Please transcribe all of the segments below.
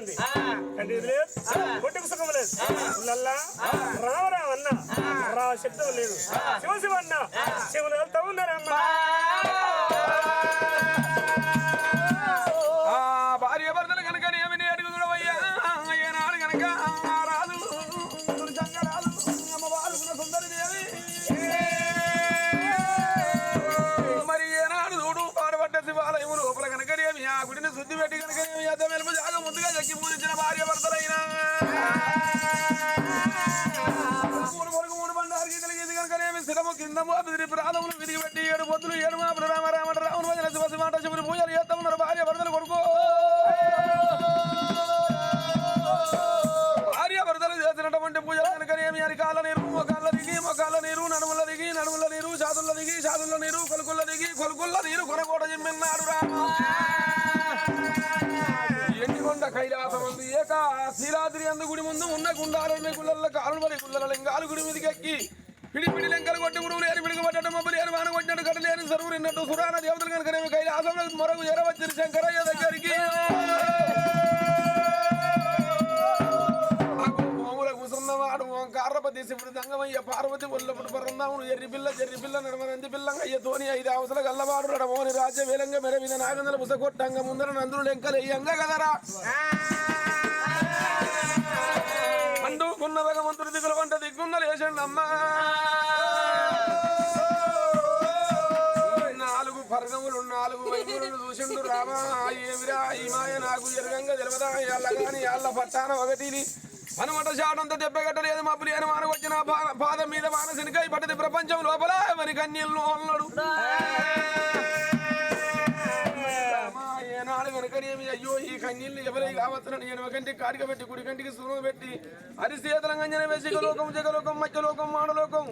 అంటే ఇది లేదు కొట్టుకు సుఖం లేదు. రామరామన్న. రా శబ్దం లేదు. శివ శివ అన్న శివులు వెళ్తా ఉన్నారమ్మా ప్రాణములు పెట్టి ఏడు పొద్దులు ఏడు మాపులు రామ రామ రాముడు వదిన శివ శివాట శివుని పూజలు చేస్తా భార్య భర్తలు కొడుకో. భార్య భర్తలు చేసినటువంటి పూజలు కనుకనేమి అరికాల నీరు మొకాళ్ళ దిగి మొకాళ్ళ నీరు నడుముల దిగి నడుముల నీరు చాదుల దిగి చాదుల నీరు కొలుకుల దిగి కొలుకుల నీరు కొనకోట జిమ్మిన్నాడు రామ ఎండికొండ కైలాసం అందు ఏక శీలాద్రి అందు గుడి ముందు ఉన్న గుండాలు గుళ్ళల్లో కాలు మరి గుళ్ళల లింగాలు గుడి మీదకి ఎక్కి పిడి పిడి లెంకలు కొట్టి గురువు కట్ట సురాణ దేవతలు కనుక కైలాసంలో మరొక జరవచ్చిన శంకరయ్య దగ్గరికి. భూముల కూసున్నవాడు ఓంకారపతి శివుడు దంగమయ్య పార్వతి ఒల్లపుడు పరందాముడు ఎర్రి పిల్ల చెర్రి పిల్ల నడమనంది పిల్ల అయ్య తోని ఐదు అవసర గల్లవాడు నడమోని రాజ్య వేలంగ మెరవిన నాగందల పుసకొట్టంగ ముందర నందులు లెంకలయ్యంగ కదరా అండుకున్న భగవంతుడి దిగులు వంట దిగ్గున్న లేచండి అమ్మా వర్గములు నాలుగు వైపులను చూసిండు రామా ఏమిరా? ఈ మాయ నాకు ఎరగంగా తెలవదా ఎల్ల గాని ఎల్ల పట్టాన ఒకటిని. మనమట చాటంతో దెబ్బగట్టలేదు మా ప్రియను వాన వచ్చిన పాదం మీద మానసినికై శనికాయ పడ్డది ప్రపంచం లోపల. మరి కన్నీళ్ళు అన్నాడు ఏనాడు వెనకనేమి అయ్యో ఈ కన్నీళ్ళు ఎవరై కావచ్చునని ఎనవ కంటి కాడిక పెట్టి కుడి కంటికి సురం పెట్టి అరిశీతలంగంజన వేసి లోకం జగలోకం మధ్యలోకం మానలోకం.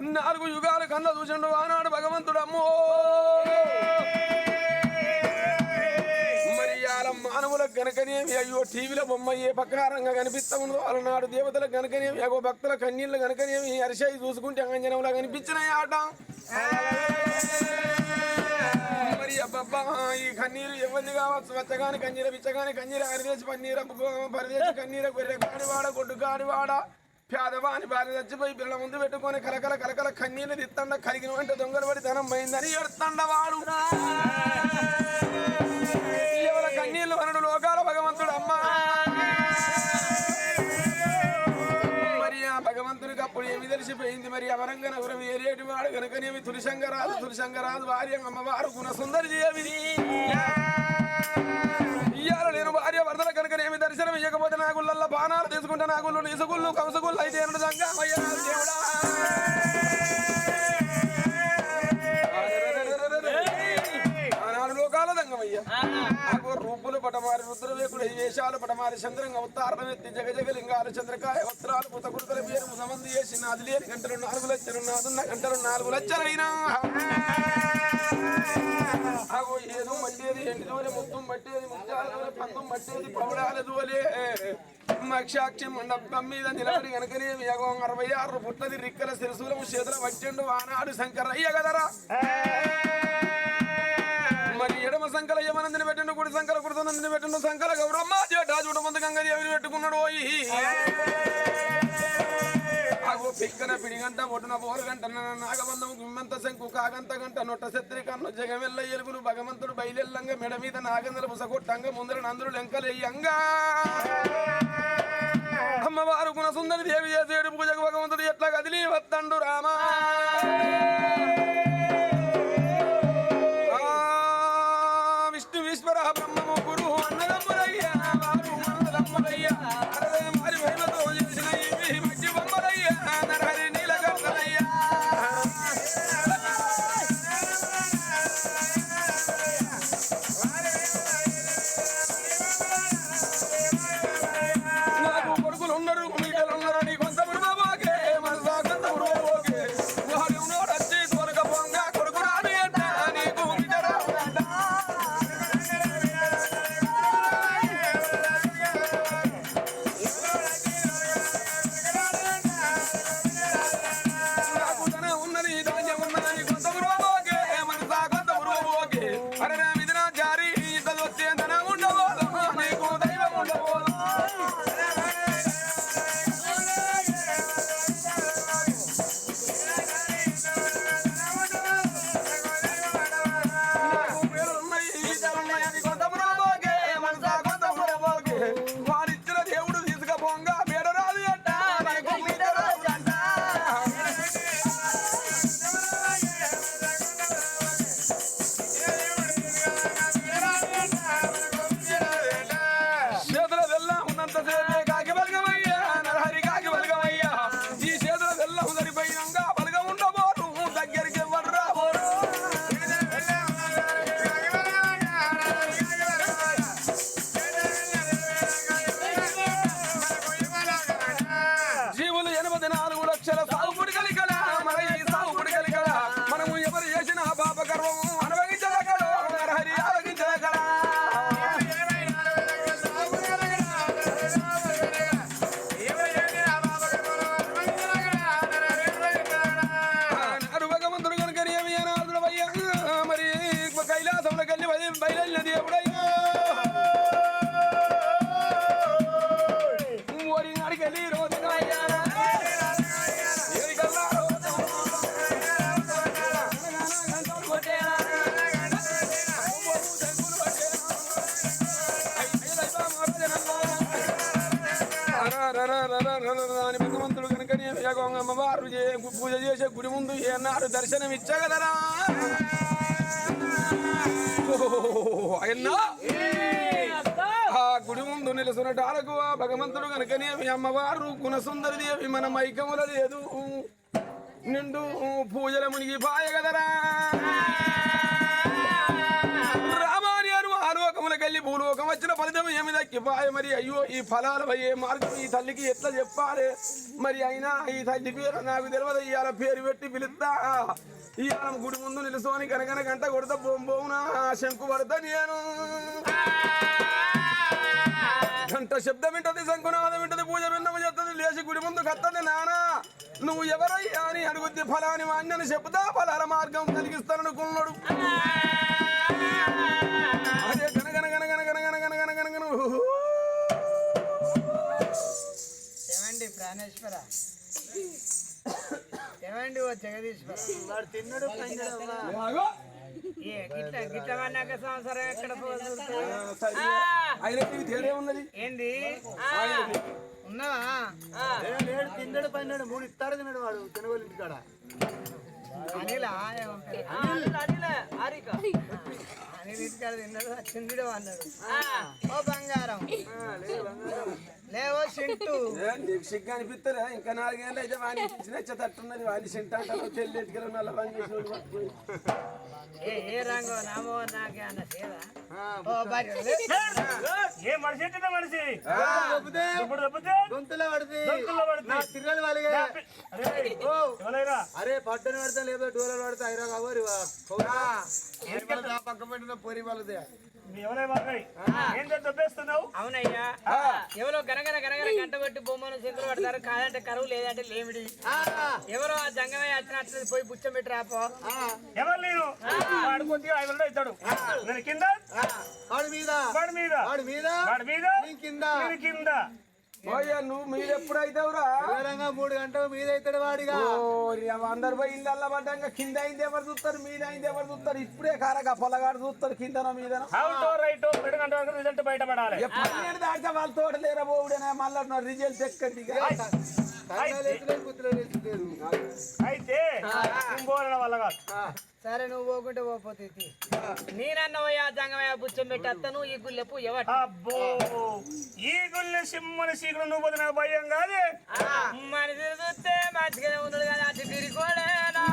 నాలుగు యుగాల కన్న చూసిండు ఆనాడు భగవంతుడు అమ్మో మరి ఇవాళ మానవులకు గనకనేమి అయ్యో టీవీలో బొమ్మ ఏ ప్రకారంగా కనిపిస్తా ఉందో అలనాడు దేవతలకు గనకనేమి అగో భక్తుల కన్నీళ్ళు గనకనేమి అరిశాయి చూసుకుంటే అంగంజనంలో కనిపించినాయి ఆట. మరి అబ్బబ్బా ఈ కన్నీరు ఎవరిది కావచ్చు? వచ్చగాని కన్నీర బిచ్చగాని కన్నీర అరిదేసి పన్నీర పరిదేసి కన్నీర గొర్రె కాడివాడ గొడ్డు కాడివాడ. పేదవాని భార్య చచ్చిపోయి పిల్లల ముందు పెట్టుకొని కలకల కలకల కన్నీళ్ళు తిత్తండ కలిగిన వెంట దొంగలు పడి ధనం పోయిందని ఎడుతండ వాడు. కన్నీళ్ళు వనడు లోకాల భగవంతుడు అమ్మా. అప్పుడు మరి అవరంగ నగరం ఏరేటి వాడు కనుకనేమి తులిశంగరాజు తులిశంగరాజు భార్య అమ్మవారు గుణసుందరి ఇయ్యాల నేను భార్య వరదల కనుకనేమి దర్శనం ఇవ్వకపోతే నా గుళ్ళల్లో బాణాలు తీసుకుంటే నా గుళ్ళు ఇసుగుళ్ళు కంసగుళ్ళు అయితే ఎన్నడు రుద్రవేకుడు వేషాలు పటమారి చంద్రంగ ఉత్తారణం జగ చంద్రకాయ వస్త్రాలు పుత కుడుకల పేరు ముసమంది చేసి నాది లేని గంటలు నాలుగు లక్షలు నాదున్న గంటలు నాలుగు లక్షలైనా. అగో ఏదో మట్టేది ఎండి దోలే ముత్తం పట్టేది ముత్యాల దోలే పంతం మట్టేది పౌడాల దూలే మక్షాక్షి మండపం మీద నిలబడి కనుకనే యాగో అరవై ఆరు పుట్టది రిక్కల శిరసులము చేతుల వచ్చండు ఆనాడు శంకరయ్య కదరా సంకల యమనందిని పెట్టిండు కుడి సంకల కుడుతున్నందిని పెట్టిండు సంకల గౌరమ్మ. జేటా ముందు గంగ ఎవరు పెట్టుకున్నాడు పోయి పిక్కన పిడిగంట ఒడ్డున పోరగంట నాగబంధం గుమ్మంత శంకు కాగంత గంట నొట్ట శత్రి కన్ను జగమెల్ల ఎలుగులు భగవంతుడు బయలెల్లంగా మెడ మీద నాగందల పుసగొట్టంగా ముందర నందులు లెంకలెయ్యంగా. అమ్మవారు గుణ సుందరి దేవి చేసేడు పూజకు భగవంతుడు ఎట్లా కదిలి వత్తండు రామా? పూజ చేసే గుడి ముందు ఏనాడు దర్శనం ఇచ్చగలరా అయ్యన్నా! ఆ గుడి ముందు నిలుసునటాలకు ఆ భగవంతుడు కనుకనే అమ్మవారు గుణసుందరి దేవి మన మైకముల లేదు. నిండు పూజల మునిగి పాయగదరా వెళ్ళి భూలోకం వచ్చిన ఫలితం ఏమి దక్కిపాయ మరి అయ్యో ఈ ఫలాలు అయ్యే మార్గం? ఈ తల్లికి ఎట్లా చెప్పాలి? మరి అయినా ఈ తల్లి పేరు నాకు తెలియదు ఇవాళ పేరు పెట్టి పిలుస్తా. ఇవాళ గుడి ముందు నిలుసోని కనకన గంట కొడతా. బొంబోనా శంకు పడతా నేను. గంట శబ్దం వింటది శంకునాదం వింటది పూజ విన్నము చెప్తుంది లేచి గుడి ముందు కత్తది నానా. నువ్వు ఎవరయ్యా అని అడుగుద్ది ఫలాని వాణ్ణి చెప్తా ఫలాల మార్గం కలిగిస్తాననుకున్నాడు ఏమండి ప్రాణేశ్వర? ఏమండి ఓ జగదీశ్వర? వాడు తిన్నాడు పైనాడు ఆగో. ఏ గిట్ల గిట్ల అన్నాక సంవత్సరం ఎక్కడ పోతుంది ఉన్నది? ఏంది? ఉన్నావా? లేడు తిన్నాడు పైనాడు మూడు ఇస్తాడు తిన్నాడు వాడు తినగోలు ఇంటికాడ. అనిలా ఏమో పేరు. అనిల్ ఇంటికాడ తిన్నాడు చిందుడు అన్నాడు. ఓ బంగారం. లేవో చింటూ ఏ, నీకు సిగ్గు అనిపిస్తారా ఇంకా నాలుగేళ్ళు అయితే వాడిని ఇచ్చిన తట్టున్నది వాడిని సింట అంటారు. చెల్లి ఎట్టుకెళ్ళి నల్ల పని చేసిన. ఏ ఏ రంగు నామో నాకే అన్న సేదా ఓ భార్య ఏ మనిషి ఎట్టిన మనిషి? దొబ్బితే? ఇప్పుడు తప్పితే గొంతులో పడితే? దొంతుల్లో పడితే. నా తిరగలి వాళ్ళగే అరే ఓ. ఎవరైనా? అరే పట్టణ పడతా లేదో డోలలు పడతా ఐరా కవరి పక్క పెట్టిన పొరి వాళ్ళదే. అవునయ్యా. ఎవరో గనగన గనగన గంట పెట్టి బొమ్మను చింతలు పడతారు. కాదంటే కరువు లేదంటే లేమిడి. ఎవరో ఆ జంగమయ్య వచ్చినట్టు పోయి పుచ్చం పెట్టి రాపో. ఎవరు ఐదు వందలు ఇస్తాడు. నేను కింద? వాడి మీద? వాడి మీద? వాడి మీద? వాడి మీద? నీ కింద? కింద. నువ్వు మీరు ఎప్పుడు అవుతావురా వివరంగా మూడు గంటలు మీద అవుతాడు వాడిగా అందరు పోయి ఇళ్ళల్లో పడ్డాక కింద అయింది ఎవరు చూస్తారు మీద అయింది ఎవరు చూస్తారు? ఇప్పుడే కారక పొలగాడు చూస్తారు కిందనో మీదనో. అవుటో రైటో రెండు గంటల వరకు రిజల్ట్ బయటపడాలి. పన్నెండు దాకా వాళ్ళ తోట లేరా బోవుడేనా మళ్ళీ రిజల్ట్ ఎక్కడి అయితే కుంభోరణ వల్ల కాదు. సరే నువ్వు పోకుంటే పోతే నేనన్నవయ్యా జంగమయ్య పుచ్చం పెట్టి అత్తను ఈ గుళ్ళె పుయ్యవట అబ్బో ఈ గుళ్ళె సింహని సీకులు నువ్వు పోతే నాకు భయం కాదే? మనిషి చూస్తే మంచిగానే ఉన్నాడు కదా అటు తిరిగోడేనా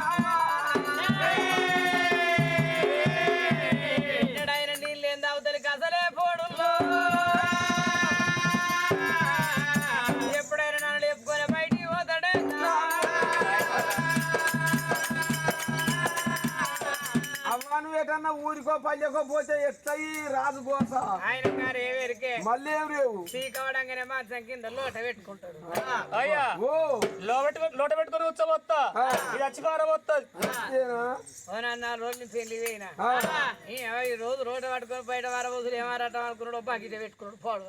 పల్లెకపోతే ఊరికో పల్లెకో పోతే ఎట్లా ఈ రాజు ఆయన గారు మళ్ళీ ఏం రేవు సీకవడంగానే మంచం కింద లోట పెట్టుకుంటాడు. అయ్యా ఓ. లోట లోట పెట్టుకుని వస్తా. ఇది అచ్చికారం వస్తుంది. రోజు పోయినా. ఈ ఈ రోజు రోడ్డు పట్టుకొని బయట వార రోజులు ఏమారటం అనుకున్నాడు బకెట్ పెట్టుకున్నాడు పోడు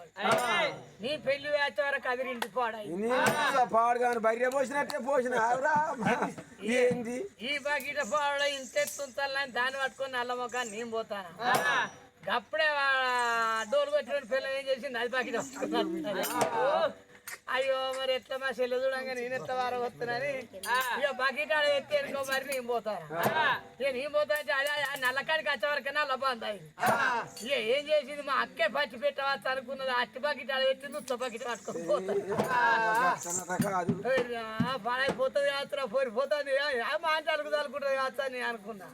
నీ పెళ్ళి వేచే వరకు అదిరింటి పోడాయి నీ పాడుగాను బర్రె పోసినట్టే పోసిన. ఏంది? ఈ బకెట్ పోవడం ఇంత ఎత్తుంచాలని దాన్ని పట్టుకొని నల్ల ముఖాన్ని నేను పోతాను? అప్పుడే డోలు పెట్టిన పిల్లలు ఏం చేసింది అది బకెట్ అయ్యో మరి ఎట్లా మా చెల్లె చూడంగా నేను ఎట్లా వారం వస్తున్నాని? ఇక బకెట్ ఆడ ఎత్తి అనుకో మరి నేను పోతాను నేను పోతా అంటే అదే ఆ నల్లకాడికి వచ్చే వరకు నల్ల అయింది. ఇక ఏం చేసింది? మా అక్కే పచ్చి పెట్టవచ్చు అనుకున్నది. అట్టి బకెట్ ఆడ పెట్టింది ఉత్త బకెట్ పట్టుకొని పోతాను పాడైపోతుంది కావచ్చు పోరిపోతుంది ఆ మాట్లాడుకు తలుకుంటుంది కావచ్చు అని నేను అనుకున్నా.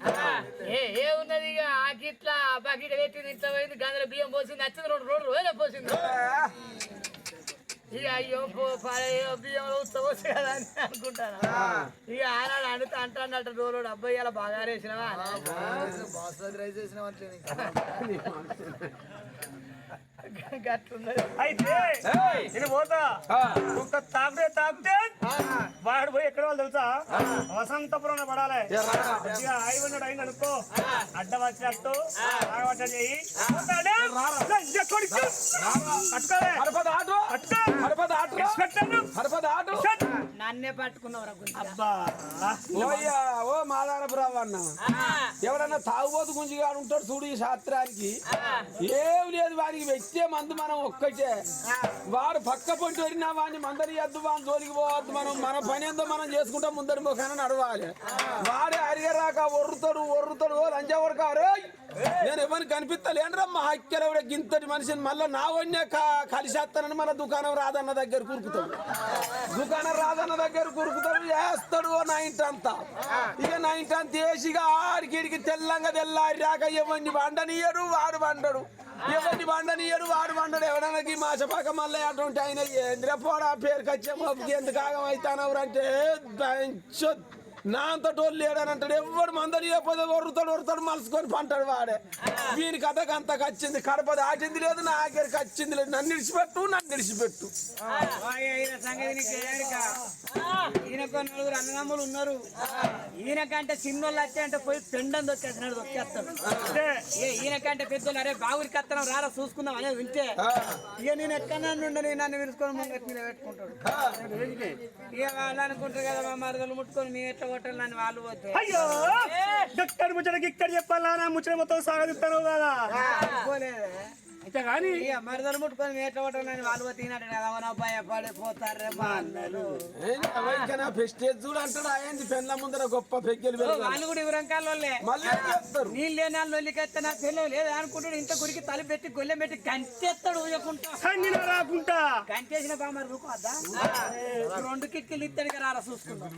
ఏ ఏ ఉన్నది ఇక ఆకిట్లా బకెట్ పెట్టింది ఇట్లా పోయింది గందర బియ్యం పోసింది వచ్చింది రెండు రెండు రోజులే పోసింది. ఇక అయ్యో పో పాడయ్యో బియ్యం ఉత్త పోసి కదా అని అనుకుంటాను. ఇక ఆనాడు అంటాడట అబ్బాయి ఇలా బాగా వేసినవా అయితే నేను పోతా. ఒక్క తాకితే తాకితే వాడు పోయి ఎక్కడ వాళ్ళు తెలుసా? వసంతపురం పడాలి. ఐదు ఉన్నాడు అయింది అనుకో అడ్డ వచ్చినట్టు చెయ్యి షట్. నన్నే పట్టుకున్నవరా గుంజ అబ్బా. ఓయ్యా ఓ మాదానపురావు అన్న. ఎవడన్నా తాగుబోతు గుంజిగాడు ఉంటాడు చూడు ఈ శాస్త్రానికి. ఏం లేదు వారికి వ్యక్తి మందు మనం ఒక్కటే. వాడు పక్క పొంటి వరినా వాడిని మందరి ఎద్దు వాడిని జోలికి పోవద్దు. మనం మన పని ఏందో మనం చేసుకుంటాం ముందరి ముఖాన నడవాలి. వాడే అరిగరాక ఒర్రుతాడు ఒర్రుతాడు. లంచా వరకారు నేను ఎవరిని కనిపిస్తలేనరా మా హక్కెల గింతటి మనిషిని మళ్ళీ నా వన్నే కలిసేస్తానని మన దుకాణం రాదన్న దగ్గర కురుకుతాడు. దుకాణం రాదన్న దగ్గర కురుకుతాడు వేస్తాడు ఓ నైట్ అంతా. ఇక నైట్ అంతా వేసి ఆడికిడికి ఆడికి తెల్లంగా తెల్లారి రాక ఎవరిని వండనీయడు వాడు వండడు. ఎవరిని వండనీయడు వాడు వండడు. ఎవడనకి మాసపాక మళ్ళీ అటువంటి ఆయన ఏంద్రపోడా పేరుకొచ్చే పేరుకి ఎందుకు ఆగం అవుతానవరు అంటే నా అంత టోళ్ళు లేడని అంటాడు. ఎవడు మందరి చెప్పదు వరుతాడు వరుతాడు మలుసుకొని పంటాడు వాడే. వీని కథకు అంత వచ్చింది కడప దాటింది లేదు నా ఆఖరికి వచ్చింది లేదు. నన్ను ఇడిచిపెట్టు నన్ను. ఈయనకు నలుగురు అన్నదమ్ములు ఉన్నారు. ఈయనకంటే చిన్నోళ్ళు వచ్చి అంటే పోయి పెండం దొక్కేస్తున్నాడు దొక్కేస్తాడు ఈయనకంటే పెద్దోళ్ళు అరే బావురికి కత్తనం రారా చూసుకుందాం అనేది వింటే. ఇక నేను ఎక్కడన్నా ఉండని నన్ను ముంగట్ మీద పెట్టుకుంటాడు. ఇక వాళ్ళు అనుకుంటారు కదా మా మరదలు ముట్టుకొని మేము ఎట్లా కొట్టాలి నన్ను వాళ్ళు పోతే అయ్యో! ఇక్కడ ముచ్చటకి ఇక్కడ చెప్పాలా? నా ముచ్చట మొత్తం సాగదిస్తాను కదా. అయితే కానీ ఇక మరదలు ముట్టుకొని ఎట్లా వాళ్ళు ఫెస్టేజ్ చూడు అంటాడు? పెళ్ళ ముందర గొప్ప పెగ్గెలు. వాళ్ళు కూడా ఇవ్వరంకాల వాళ్ళే. మళ్ళీ ఏం చేస్తారు? నీళ్ళు లేని వాళ్ళు లొల్లికెత్తే నా పిల్లలు లేదు అనుకుంటాడు ఇంత గురికి తలుపు పెట్టి గొల్లెం పెట్టి గంటెత్తాడు ఊయకుంటా. రాకుంటా. గంటేసిన రూపద్దా రెండు కిక్కిలు ఇద్దరు కదా రారా చూసుకుందాం.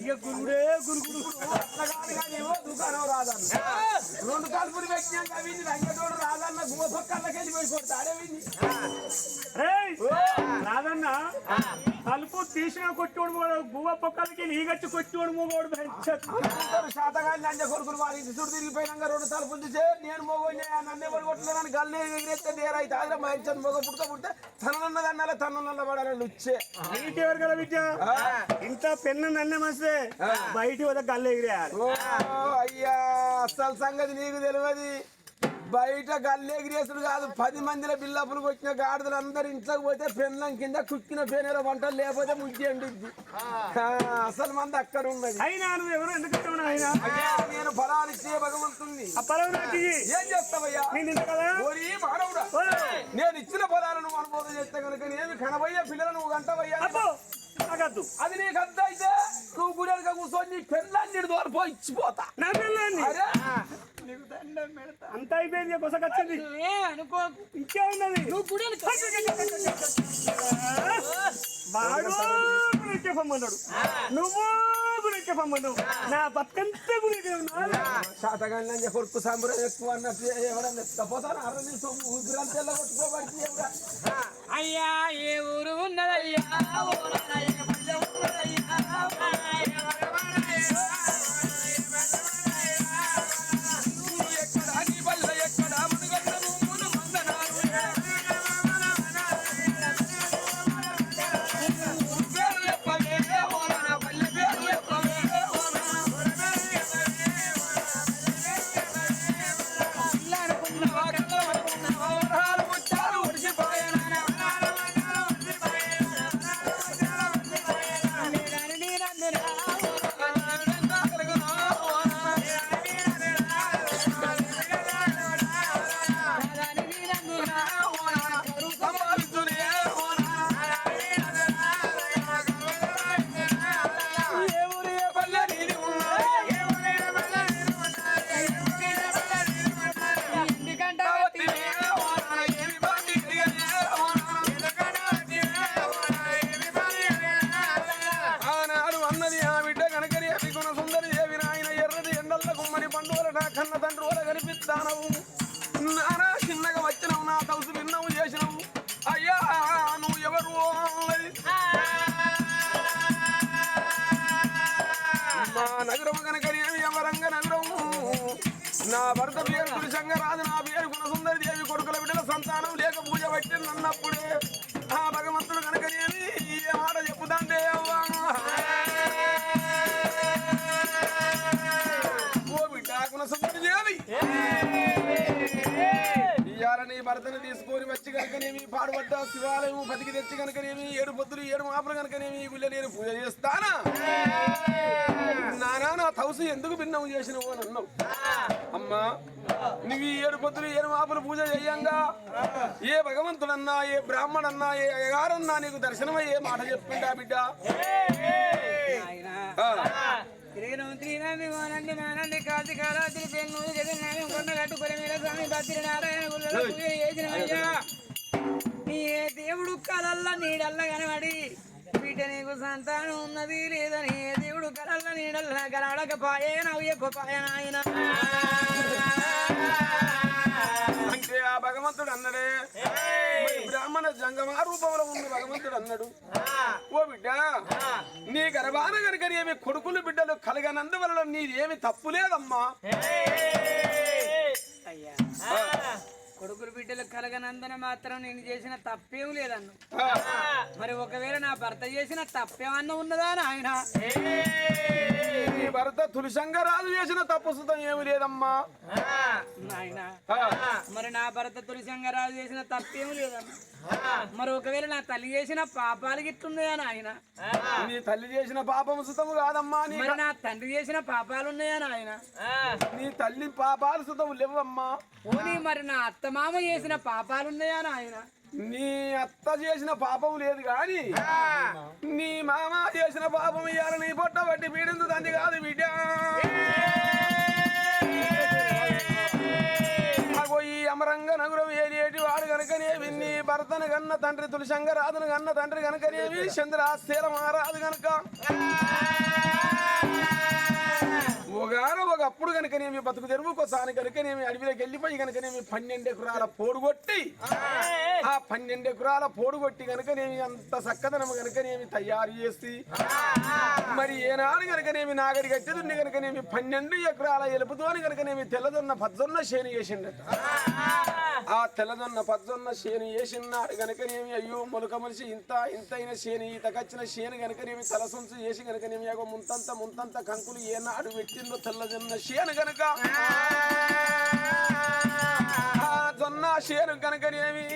ఇక గురుడే గురుగుడు దుకాణం రాదన్న. రెండు కలుపులు పెట్టినాక విని వెంకటోడు రాదన్న గుమ్మ పక్కలకి వెళ్ళిపోయి కొడతాడే. రేయ్, రాదన్న. తలుపు తీసిన కొట్టోడు కూడా గువ్వ పొక్కలకి నీగచ్చి కొట్టోడు మూగోడు అందరూ శాతగాని లంజ కొడుకులు వారి చుట్టూ తిరిగిపోయినాక రెండు తలుపులు తీసే నేను మోగోని నన్ను ఎవరు కొట్టలేదని గల్లే ఎగిరేస్తే నేరైతే మా ఇంటి మోగ పుట్టుక పుడితే. తనన్నది అన్నాలే తనన్నల్ల పడాలని వచ్చే బయటి ఎవరు కదా విద్య? ఇంత పెన్ను నన్నే మస్తే బయటి వద్ద గల్ల ఎగిరేయాలి అయ్యా అసలు సంగతి నీకు తెలియదు. బయట గల్లేగిరేసుడు కాదు. పది మందిలో బిల్లప్పులు కొట్టిన గాడిదలు అందరు ఇంట్లోకి పోతే పెన్నం కింద కుక్కిన పెనేల వంటలు లేకపోతే ముద్ది అండిద్ది ఆ, అసలు మంది అక్కడ ఉన్నది. అయినా నువ్వు ఎవరు? ఎందుకు నేను నాకు. ఇయ్యి. ఏం చేస్తావయ్యా? నేను మానవుడా. ఇచ్చిన ఫలాలను అనుభవం చేస్తే కనుక నేను కనబయ్యే పిల్లలు నువ్వు గంటవయ్యా అబ్బో నాకద్దు. అది నీకు అర్థం అయితే నువ్వు గుడిగా కూర్చొని నీ పెళ్ళాన్ని దూరపో ఇచ్చిపోతా. నా పిల్లని అరే. అంత అయిపోయింది కొసకొచ్చింది ఏ అనుకో ఇంకే ఉన్నది. వాడు పొమ్మన్నాడు నువ్వు పొమ్మన్నావు నా బతుకంతా శాతగాన్ని కొడుకు సంబరం ఎక్కువ అన్నట్టు ఎవడన్నా అర నిమిషం ఊపిరాలు తెల్ల అయ్యా ఏ ఊరు ఉన్నదయ్యా? ఉన్నదయ్యా. కనిపిస్తానవు నానా చిన్నగా వచ్చినావు నా కలుసు విన్నవు చేసినావు. అయ్యా నువ్వు ఎవరు? మా నగరం కనుకని ఎవరంగ నగరం నా భర్త పేరు తులసంగరాజు నా పేరు గుణసుందరి దేవి కొడుకుల బిడ్డల సంతానం లేక పూజ పట్టింది భర్తను తీసుకొని వచ్చి కనుకనేమి పాడుబడ్డ శివాలయం బతికి తెచ్చి కనుకనేమి ఏడు పొద్దులు ఏడు మాపలు కనుకనేమి ఈ గుళ్ళ నేను పూజ చేస్తానా? నానా నా తౌసు ఎందుకు భిన్నం చేసినవు అని అన్నావు? అమ్మా నువ్వు ఏడు పొద్దులు ఏడు మాపలు పూజ చేయంగా ఏ భగవంతుడన్నా ఏ బ్రాహ్మణన్నా ఏ అయ్యగారన్నా నీకు దర్శనమయ్యే మాట చెప్పిండా బిడ్డ? ఆ. తిరిగిన శ్రీరామి మోనండి మానండి కాచి కాలాద్రి పెన్ను జగన్నామి కొండ కట్టుకొని మీద స్వామి భద్రి నారాయణ గుళ్ళలో పూజ చేసిన అయ్యా. నీ ఏ దేవుడు కలల్ల నీడల్ల కనబడి బిడ్డ నీకు సంతానం ఉన్నది లేదని ఏ దేవుడు కలల్ల నీడల్ల కనబడకపాయే నవ్వు ఎక్కుపాయన ఆయన అంటే ఆ భగవంతుడు అన్నడే. మరి బ్రాహ్మణ జంగమా రూపంలో ఉంది భగవంతుడు అన్నాడు. ఓ బిడ్డ నీ గర్భాన గనుక ఏమి కొడుకులు బిడ్డలు కలగనందువలన నీదేమి తప్పు లేదమ్మా. అయ్యా. కొడుకులు బిడ్డలు కలగనందన మాత్రం నేను చేసిన తప్పేం లేదన్ను. మరి ఒకవేళ నా భర్త చేసిన తప్పేమన్నా ఉన్నదా నాయన? నీ భర్త తులసంగా రాజు చేసిన తప్పు సుతం ఏమి లేదమ్మా. నాయన. మరి నా భర్త తులసంగా రాజు చేసిన తప్పేం లేదన్న. మరి ఒకవేళ నా తల్లి చేసిన పాపాలు గిట్టున్నాయా నాయన? నీ తల్లి చేసిన పాపము సుతము కాదమ్మా మరి నా తండ్రి చేసిన పాపాలు ఉన్నాయా నాయన నీ తల్లి పాపాలు సుతము లేవమ్మా. పోనీ మరి నా అత్తమామ చేసిన పాపాలు ఉన్నాయా నాయన? నీ అత్త చేసిన పాపం లేదు గాని నీ మామ చేసిన పాపం ఇయ్యాల నీ పొట్ట బట్టి పీడించుదండి కాదు బిడ్డ. ఈ అమరంగ నగరం ఏలేటి వాడు గనుకనేవి నీ భర్తను గన్న తండ్రి తులసంగ రాదును గన్న తండ్రి గనుకనేవి చంద్రాశీల మహారాజు గనుక. ఒకగాన ఒకప్పుడు కనుకనేమి బతుకు ఒకసారి కనుకనేమి అడవిలోకి వెళ్ళిపోయి కనుకనేమి పన్నెండు ఎకరాల పోడుగొట్టి ఆ పన్నెండు ఎకరాల పోడుగొట్టి కనుకనేమి అంత చక్కదనం కనుకనేమి తయారు చేసి మరి ఏనాడు కనుకనేమి నాగడి కట్టెదుండి కనుకనేమి పన్నెండు ఎకరాల ఎలుపుతోని కనుకనేమి తెల్లదొన్న పద్దొన్న చేను చేసిండట. ఆ తెల్లదొన్న పద్దొన్న చేను వేసినాడు గనకనేమి అయ్యో మొలక మనిషి ఇంత ఇంతైన చేను ఈతకచ్చిన చేను గనకనేమి తలసొంచు చేసి గనకనేమి అగో ముంతంత ముంతంత కంకులు ఏనాడు పెట్టిందో తెల్లదొన్న చేను కనుక జొన్న చేను కనుకనేమి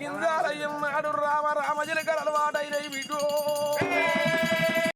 గింజాలయ్యన్నాడు రామ రామజలకర అలవాటైన బిడ్డో